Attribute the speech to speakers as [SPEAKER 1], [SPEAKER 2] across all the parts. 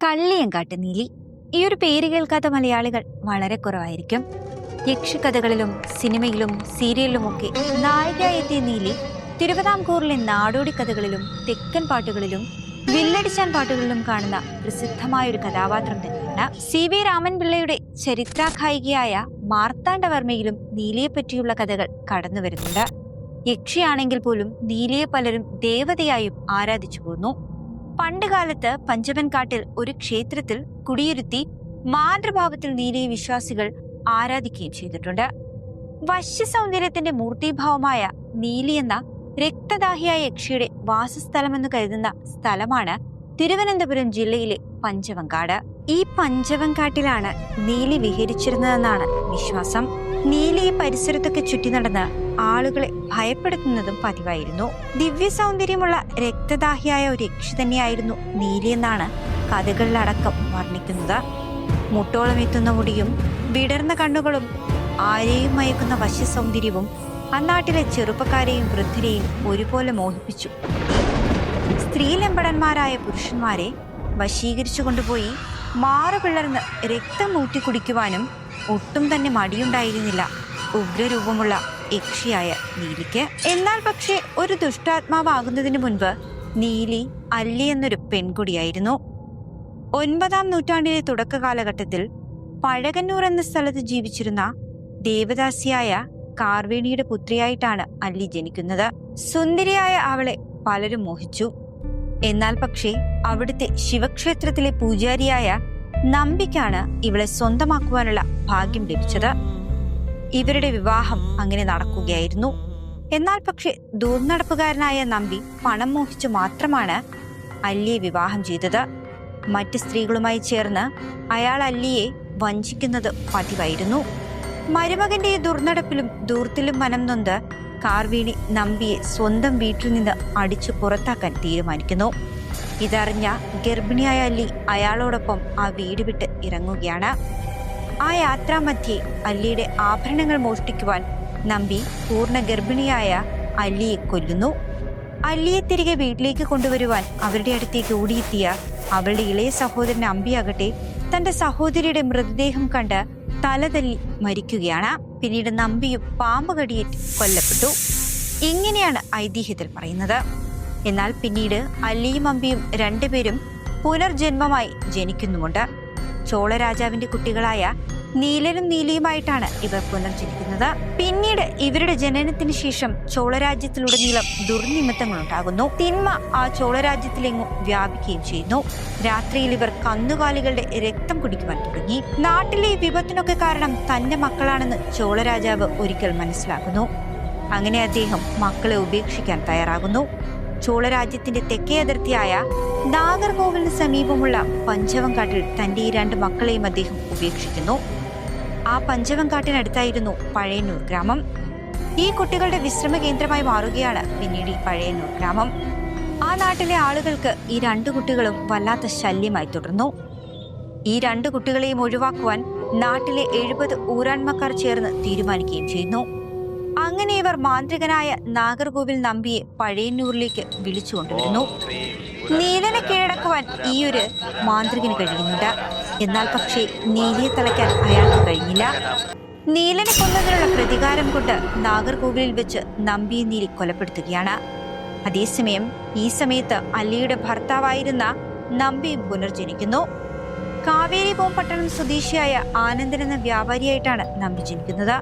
[SPEAKER 1] കള്ളിയങ്കാട്ട് നീലി. ഈ ഒരു പേര് കേൾക്കാത്ത മലയാളികൾ വളരെ കുറവായിരിക്കും. യക്ഷിക്കഥകളിലും സിനിമയിലും സീരിയലിലുമൊക്കെ നായികയായി എത്തിയ നീലി തിരുവിതാംകൂറിലെ നാടോടി കഥകളിലും തെക്കൻ പാട്ടുകളിലും വില്ലടിച്ചാൻ പാട്ടുകളിലും കാണുന്ന പ്രസിദ്ധമായ ഒരു കഥാപാത്രം തന്നെയാണ് സി വി രാമൻപിള്ളയുടെ ചരിത്രാഖായികയായ മാർത്താണ്ഡവർമ്മയിലും നീലിയെ പറ്റിയുള്ള കഥകൾ കടന്നു വരുന്നുണ്ട് യക്ഷിയാണെങ്കിൽ പോലും നീലിയെ പലരും ദേവതയായും ആരാധിച്ചു പോന്നു. പണ്ടുകാലത്ത് പഞ്ചവൻകാട്ടിൽ ഒരു ക്ഷേത്രത്തിൽ കുടിയിരുത്തി മാതൃഭാവത്തിൽ നീലിയെ വിശ്വാസികൾ ആരാധിക്കുകയും ചെയ്തിട്ടുണ്ട്. വശ്യ സൗന്ദര്യത്തിന്റെ മൂർത്തിഭാവമായ നീലി എന്ന രക്തദാഹിയായ യക്ഷിയുടെ വാസസ്ഥലമെന്ന് കരുതുന്ന സ്ഥലമാണ് തിരുവനന്തപുരം ജില്ലയിലെ പഞ്ചവങ്കാട് ഈ പഞ്ചവങ്കാട്ടിലാണ് നീലി വിഹരിച്ചിരുന്നതെന്നാണ് വിശ്വാസം. നീലി ഈ പരിസരത്തൊക്കെ ചുറ്റി നടന്ന് ആളുകളെ ഭയപ്പെടുത്തുന്നതും പതിവായിരുന്നു. ദിവ്യ സൗന്ദര്യമുള്ള രക്തദാഹിയായ ഒരു യക്ഷി തന്നെയായിരുന്നു നീലി എന്നാണ് കഥകളിലടക്കം വർണിക്കുന്നത്. മുട്ടോളം എത്തുന്ന മുടിയും വിടർന്ന കണ്ണുകളും ആരെയും മയക്കുന്ന വശ്യ സൗന്ദര്യവും അന്നാട്ടിലെ ചെറുപ്പക്കാരെയും വൃദ്ധരെയും ഒരുപോലെ മോഹിപ്പിച്ചു. സ്ത്രീലമ്പടന്മാരായ പുരുഷന്മാരെ വശീകരിച്ചു കൊണ്ടുപോയി മാറു പിളർന്ന് രക്തം ഊറ്റി കുടിക്കുവാനും ഒട്ടും തന്നെ മടിയുണ്ടായിരുന്നില്ല. ഉഗ്രരൂപമുള്ള യക്ഷിയായ നീലിക്ക്. എന്നാൽ പക്ഷേ ഒരു ദുഷ്ടാത്മാവാകുന്നതിന് മുൻപ് നീലി അല്ലി എന്നൊരു പെൺകുടിയായിരുന്നു. ഒൻപതാം നൂറ്റാണ്ടിലെ തുടക്ക കാലഘട്ടത്തിൽ പഴകന്നൂർ എന്ന സ്ഥലത്ത് ജീവിച്ചിരുന്ന ദേവദാസിയായ കാർവേണിയുടെ പുത്രിയായിട്ടാണ് അല്ലി ജനിക്കുന്നത്. സുന്ദരിയായ അവളെ പലരും മോഹിച്ചു. എന്നാൽ പക്ഷേ അവിടുത്തെ ശിവക്ഷേത്രത്തിലെ പൂജാരിയായ നമ്പിക്കാണ് ഇവളെ സ്വന്തമാക്കുവാനുള്ള ഭാഗ്യം ലഭിച്ചത്. ഇവരുടെ വിവാഹം അങ്ങനെ നടക്കുകയായിരുന്നു. എന്നാൽ പക്ഷെ ദൂർനടപ്പുകാരനായ നമ്പി പണം മോഹിച്ച് മാത്രമാണ് അല്ലിയെ വിവാഹം ചെയ്തത്. മറ്റ് സ്ത്രീകളുമായി ചേർന്ന് അയാൾ അല്ലിയെ വഞ്ചിക്കുന്നത് പതിവായിരുന്നു. മരുമകന്റെ ദുർനടപ്പിലും ദൂർത്തിലും മനം നൊന്ത് കാർവീണി നമ്പിയെ സ്വന്തം വീട്ടിൽ നിന്ന് അടിച്ചു പുറത്താക്കാൻ തീരുമാനിക്കുന്നു. ഇതറിഞ്ഞ ഗർഭിണിയായ അല്ലി അയാളോടൊപ്പം ആ വീട് വിട്ട് ഇറങ്ങുകയാണ്. ആ യാത്രാമധ്യേ അല്ലിയുടെ ആഭരണങ്ങൾ മോഷ്ടിക്കുവാൻ നമ്പി പൂർണ ഗർഭിണിയായ അല്ലിയെ കൊല്ലുന്നു. അല്ലിയെ തിരികെ വീട്ടിലേക്ക് കൊണ്ടുവരുവാൻ അവരുടെ അടുത്തേക്ക് ഓടിയെത്തിയ അവളുടെ ഇളയ സഹോദരൻ അമ്പിയാകട്ടെ തന്റെ സഹോദരിയുടെ മൃതദേഹം കണ്ട് തലതല്ലി മരിക്കുകയാണ്. പിന്നീട് നമ്പിയും പാമ്പ് കടിയേറ്റ് കൊല്ലപ്പെട്ടു. ഇങ്ങനെയാണ് ഐതിഹ്യത്തിൽ പറയുന്നത്. എന്നാൽ പിന്നീട് അല്ലിയും അമ്പിയും രണ്ടുപേരും പുനർജന്മമായി ജനിക്കുന്നുമുണ്ട്. ചോളരാജാവിന്റെ കുട്ടികളായ നീലനും നീലിയുമായിട്ടാണ് ഇവർ പുനർജനിക്കുന്നത്. പിന്നീട് ഇവരുടെ ജനനത്തിന് ശേഷം ചോളരാജ്യത്തിലുടനീളം ദുർനിമിത്തങ്ങൾ ഉണ്ടാകുന്നു തിന്മ ആ ചോളരാജ്യത്തിലെങ്ങും വ്യാപിക്കുകയും ചെയ്യുന്നു. രാത്രിയിൽ ഇവർ കന്നുകാലികളുടെ രക്തം കുടിക്കുവാൻ തുടങ്ങി. നാട്ടിലെ വിപത്തിനൊക്കെ കാരണം തന്റെ മക്കളാണെന്ന് ചോളരാജാവ് ഒരിക്കൽ മനസ്സിലാക്കുന്നു. അങ്ങനെ അദ്ദേഹം മക്കളെ ഉപേക്ഷിക്കാൻ തയ്യാറാകുന്നു. ചോളരാജ്യത്തിന്റെ തെക്കേ അതിർത്തിയായ നാഗർകോവിലിന് സമീപമുള്ള പഞ്ചവങ്കാട്ടിൽ തന്റെ ഈ രണ്ട് മക്കളെയും അദ്ദേഹം ഉപേക്ഷിക്കുന്നു. ആ പഞ്ചവങ്കാട്ടിനടുത്തായിരുന്നു പഴയന്നൂർ ഗ്രാമം. ഈ കുട്ടികളുടെ വിശ്രമ കേന്ദ്രമായി മാറുകയാണ് പിന്നീട് ഈ പഴയന്നൂർ ഗ്രാമം. ആ നാട്ടിലെ ആളുകൾക്ക് ഈ രണ്ടു കുട്ടികളും വല്ലാത്ത ശല്യമായി തുടർന്നു. ഈ രണ്ടു കുട്ടികളെയും ഒഴിവാക്കുവാൻ നാട്ടിലെ എഴുപത് ഊരാൺമക്കാർ ചേർന്ന് തീരുമാനിക്കുകയും ചെയ്യുന്നു. അങ്ങനെ ഇവർ മാന്ത്രികനായ നാഗർകോവിൽ നമ്പിയെ പഴയന്നൂരിലേക്ക് വിളിച്ചുകൊണ്ടുവരുന്നു. നീലനെ കീഴടക്കുവാൻ ഈ ഒരു മാന്ത്രികന് കഴിയുന്നുണ്ട് എന്നാൽ പക്ഷേ നീലിയെ തളയ്ക്കാൻ അയാൾക്ക് കഴിഞ്ഞില്ല. നീലനെ കൊന്നതിനുള്ള പ്രതികാരം കൊണ്ട് നാഗർകോവിലിൽ വെച്ച് നമ്പിയെ നീലി കൊലപ്പെടുത്തുകയാണ്. അതേസമയം ഈ സമയത്ത് അല്ലിയുടെ ഭർത്താവായിരുന്ന നമ്പി പുനർജനിക്കുന്നു. കാവേരി ബോംപട്ടണം സ്വദേശിയായ ആനന്ദൻ എന്ന വ്യാപാരിയായിട്ടാണ് നമ്പി ജനിക്കുന്നത്.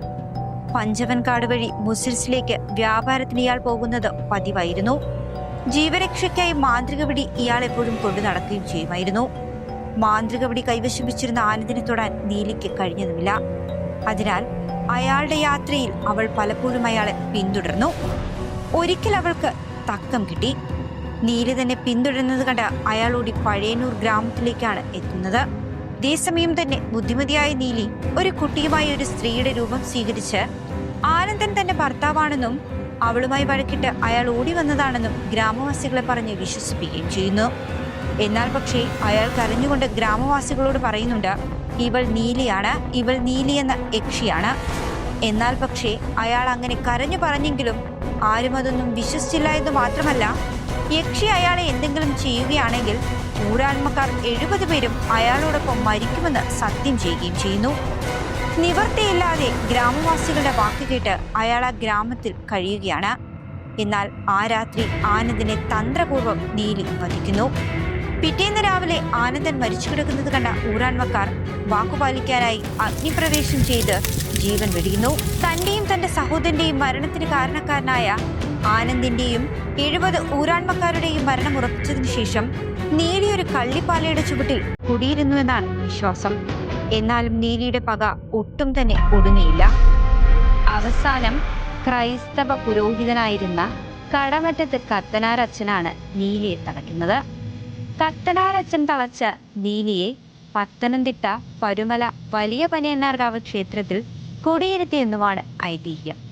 [SPEAKER 1] പഞ്ചവൻകാട് വഴി മുസിൽസിലേക്ക് വ്യാപാരത്തിന് ഇയാൾ പോകുന്നത് പതിവായിരുന്നു. ജീവരക്ഷയ്ക്കായി മാന്ത്രിക പിടി ഇയാൾ എപ്പോഴും കൊണ്ടു നടക്കുകയും ചെയ്യുമായിരുന്നു. മാന്ത്രിക പിടി കൈവശം വെച്ചിരുന്ന ആനന്ദിനെ തൊടാൻ നീലിക്ക് കഴിഞ്ഞതുമില്ല. അതിനാൽ അയാളുടെ യാത്രയിൽ അവൾ പലപ്പോഴും അയാളെ പിന്തുടർന്നു. ഒരിക്കൽ അവൾക്ക് തക്കം കിട്ടി. നീലി തന്നെ പിന്തുടരുന്നത് കണ്ട് അയാളോടി പഴയന്നൂർ ഗ്രാമത്തിലേക്കാണ് എത്തുന്നത്. അതേസമയം തന്നെ ബുദ്ധിമതിയായ നീലി ഒരു കുട്ടിയുമായി ഒരു സ്ത്രീയുടെ രൂപം സ്വീകരിച്ച് ആനന്ദൻ തന്റെ ഭർത്താവാണെന്നും അവളുമായി വഴക്കിട്ട് അയാൾ ഓടി വന്നതാണെന്നും ഗ്രാമവാസികളെ പറഞ്ഞ് വിശ്വസിപ്പിക്കുകയും ചെയ്യുന്നു. എന്നാൽ പക്ഷേ അയാൾ കരഞ്ഞുകൊണ്ട് ഗ്രാമവാസികളോട് പറയുന്നുണ്ട് ഇവൾ നീലിയാണ് ഇവൾ നീലി എന്ന യക്ഷിയാണ്. എന്നാൽ പക്ഷേ അയാൾ അങ്ങനെ കരഞ്ഞു പറഞ്ഞെങ്കിലും ആരും അതൊന്നും വിശ്വസിച്ചില്ല എന്ന് മാത്രമല്ല യക്ഷി അയാളെ എന്തെങ്കിലും ചെയ്യുകയാണെങ്കിൽ ഊരാൺമക്കാർ എഴുപത് പേരും അയാളോടൊപ്പം മരിക്കുമെന്ന് സത്യം ചെയ്യുകയും ചെയ്യുന്നു. നിവർത്തിയില്ലാതെ ഗ്രാമവാസികളുടെ വാക്ക് കേട്ട് അയാൾ ആ ഗ്രാമത്തിൽ കഴിയുകയാണ്. എന്നാൽ ആ രാത്രി ആനന്ദിനെ തന്ത്രപൂർവം നീലി വധിക്കുന്നു. പിറ്റേന്ന് രാവിലെ ആനന്ദൻ മരിച്ചു കിടക്കുന്നത് കണ്ട ഊരാൻമക്കാർ വാക്കുപാലിക്കാനായി അഗ്നിപ്രവേശം ചെയ്ത് ജീവൻ വെടിയുന്നു. തന്റെയും തന്റെ സഹോദരന്റെയും മരണത്തിന് കാരണക്കാരനായ ആനന്ദിന്റെയും എഴുപത് ഊരാൺമക്കാരുടെയും മരണം ഉറപ്പിച്ചതിനു ശേഷം നീലി ഒരു കള്ളിപ്പാലയുടെ ചുവട്ടിൽ കുടിയിരുന്നുവെന്നാണ് വിശ്വാസം. എന്നാലും നീലിയുടെ പക ഒട്ടും തന്നെ ഒടുങ്ങിയില്ല അവസാനം ക്രൈസ്തവ പുരോഹിതനായിരുന്ന കടമറ്റത്ത് കത്തനാരച്ചനാണ് നീലിയെ തളയ്ക്കുന്നത് കത്തനാരച്ചൻ തളച്ച നീലിയെ പത്തനംതിട്ട പരുമല വലിയ പനിയന്നാർകാവ് ക്ഷേത്രത്തിൽ കൊടിയിരുത്തിയെന്നുമാണ് ഐതിഹ്യം.